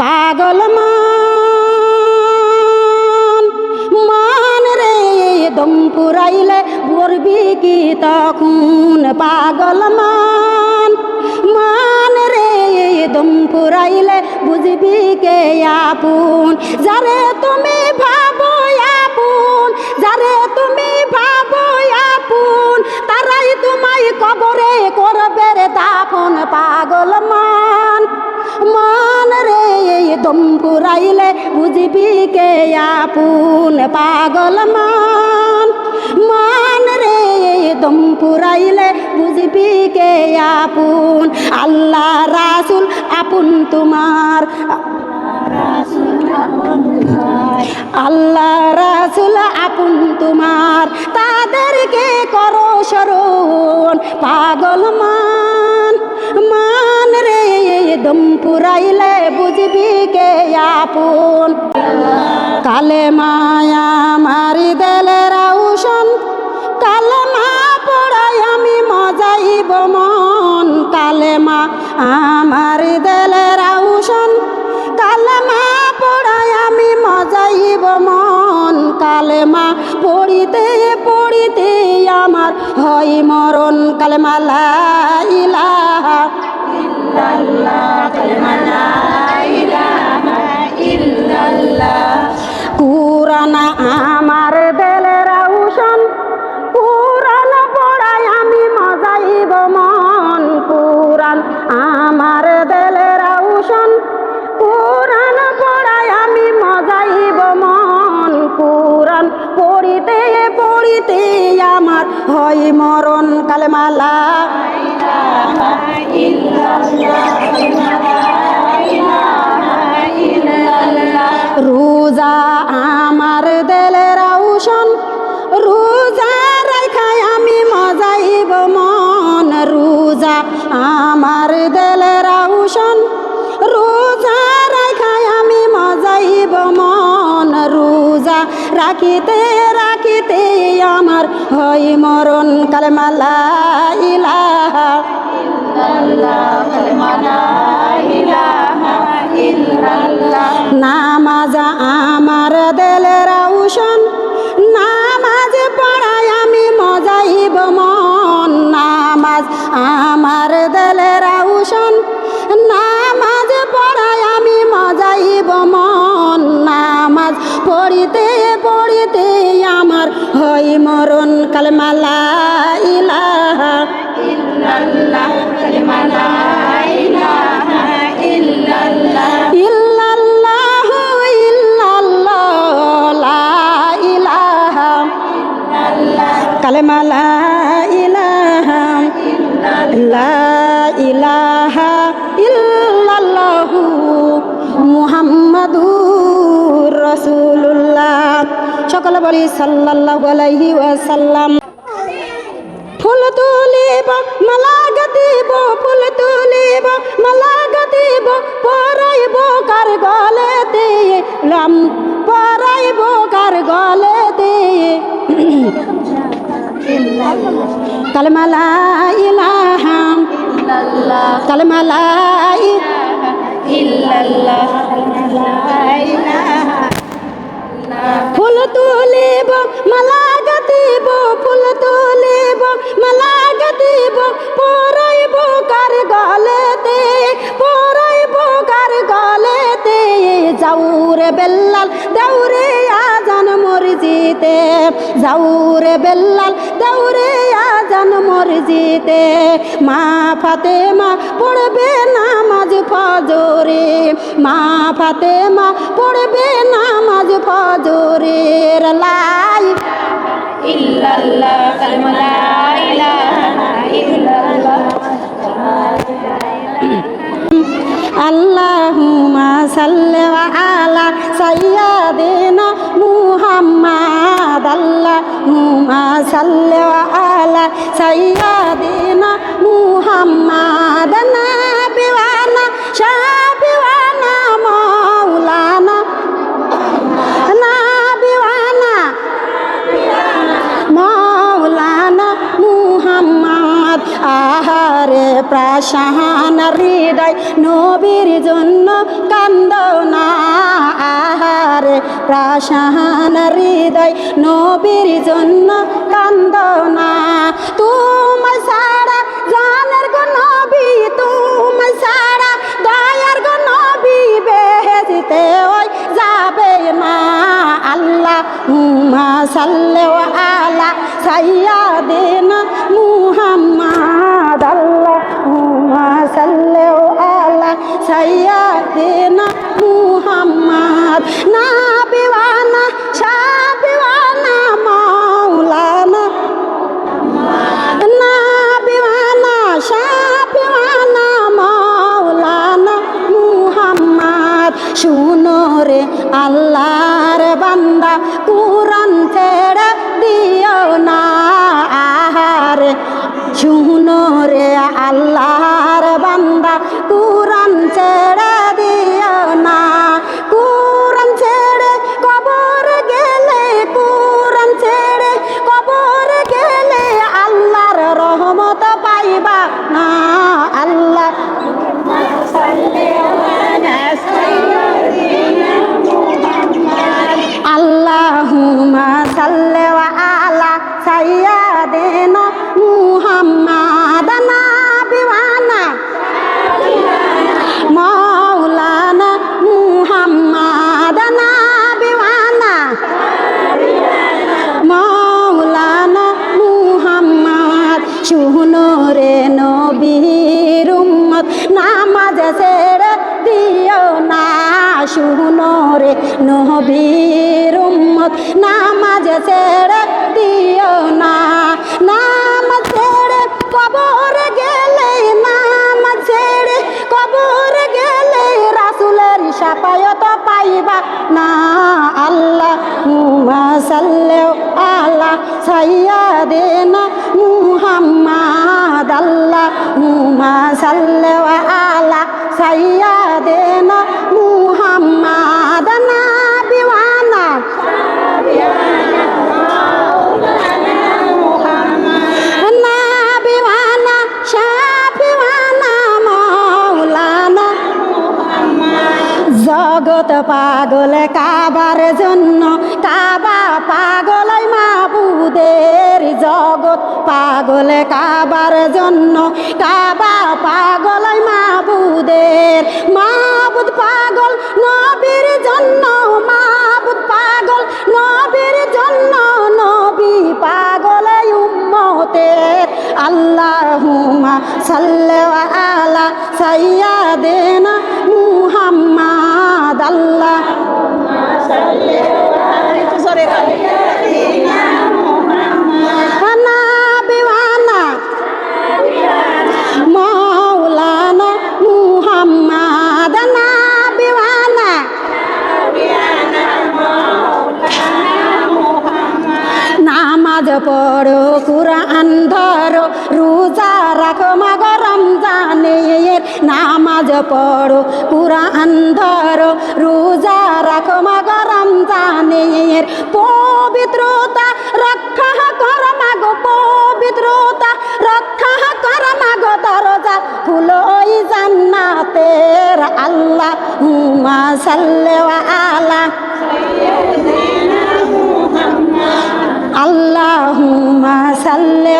পাগল মান। রে দম পুরাইলে বলবি কি তখন পাগল মান। মান রে দম পুরাইলে বুঝবি কে আপন। যারে তুমি ভাবো আপন, যারে তুমি ভাবো আপন, তারাই তোমায় কবরে করবে দাফন পাগল মান। মান রে দম পুরাইলে বুঝবি কে আপন পাগল মান। মান রে, দম পুরাইলে বুঝবি কে আপন। আল্লাহ রাসুল আপন তোমার। আল্লাহ রাসুল আপন তোমার। তাদেরকে করো স্মরণ, পাগল মান। দম পুরাইলে বুঝবি কে আপন? কালে মায়া মারি দেলে রাউশন কালে মা পড়াই আমি মজাইব মন। কালে মা আমার দেলে রাউশন কালে মা পড়াই আমি মজাইব মন। কালে মা পড়িতে পড়িতে আমার হয় মরণ। কালে মালা কুরান আমার দেলের আউশন কুরান পড়াই আমি মজাইব মন। কুরান আমার দেলের আউশন কুরান পড়াই আমি মজাইব মন। কুরান পড়িতে পড়িতে আমার হয় মরণ কালেমালা। রোজা রাখিতে রাখিতে আমার হয় মরণ কালমালা ইলাহা। নামাজ আমার দেলের আউশন নামাজ পড়ায় আমি মজাইব মন। হয় মরণ কালমালা ইলাহা ইল্লাল্লাহু ইল্লাল্লাহ লা ইলাহা। কালেমা লা ইলাহা লা ইলাহা ইল্লাল্লাহু মুহাম্মাদুর রাসূলুল্লাহ। সকলে বলি সাল্লাল্লাহু আলাইহি ওয়াসাল্লাম। ফুল তুলিব, মালা গাতিব ফুল তুলিব, মালা গাতিব পরাইব কার গলেতে। রাম, পরাইব কার গলেতে। কালমালা ইলাহা কালমালা ফুল তুলিব মালা গাতিব ফুল তুলিব মালা গাতিব পরাইব কার গলেতে, পরাইব কার গলেতে যাউরে বেল্লাল, দাউরে আজান মরজিতে যাউরে বেল্লাল, দাউরে আজান মরজিতে মা ফাতেমা পড়বে নামাজ ফজরে। মা ফাতেমা পড়বে নামাজ ফজরের লাই ইল্লাল্লাহ, কালিমা লা ইলাহা আল্লাহুমা সাল্লি আলা মুহাম্মাদ। আল্লাহুমা সাল্লি আলা সাইয়্যিদিনা মুহাম্মাদ নাবিওয়ানা শাবিওয়ানা মাওলানা, নাবিওয়ানা, মাওলানা মুহাম্মদ। আহারে প্রাশান হৃদয়, নবীর জন্য কান্দ প্রাসান হৃদয়, নবীর জন্য কান্দনা তোমায় সারা জানের গো নবী তোমায় সারা দয়ার গো নবী বেহেজিতে ওই যাবে না। আল্লাহ হুমা সাল্লে আলা সাইয়াদিনা মুহাম্মাদ। আল্লাহ হুমা সাল্লে আলা সাইয়াদিনা মুহাম্মাদ। না শুনো রে আল্লাহর বান্দা কুরআন ছেড়ে দিও না। আহারে শুনো রে আল্লাহর শুনো রে নবীর উম্মত, নামাজ ছেড়ে দিও না। নামাজ ছেড়ে কবর গেলে, নামাজ ছেড়ে কবর গেলে রাসুলের সাপায়ত পাইবা না। আল্লাহ হুমা সাল্লে আলা জগত পাগল কাবার জন্য, কাবা পাগল মাবুদের জগৎ পাগল কাবার জন্য, কাবা পাগল মাবুদের। মাবুদ পাগল নবীর জন্য, মাবুদ পাগল নবীর জন্য, নবী পাগল উম্মতের। আল্লাহুমা সাল্লি নামাজ পড়ো, কুরআন ধরো, রোজা রাখো, মাগ রমজানের নামাজ পড়ো, কুরআন ধরো, রোজা রাখো, মাগ রমজানের পবিত্রতা রক্ষা কর, মাগো পবিত্রতা রক্ষা কর, মাগো দরজা ফুল ওই জান্নাতের আল্লাহ হুমা সাল্লে আলা। আল্লাহুম্মা সাল্লি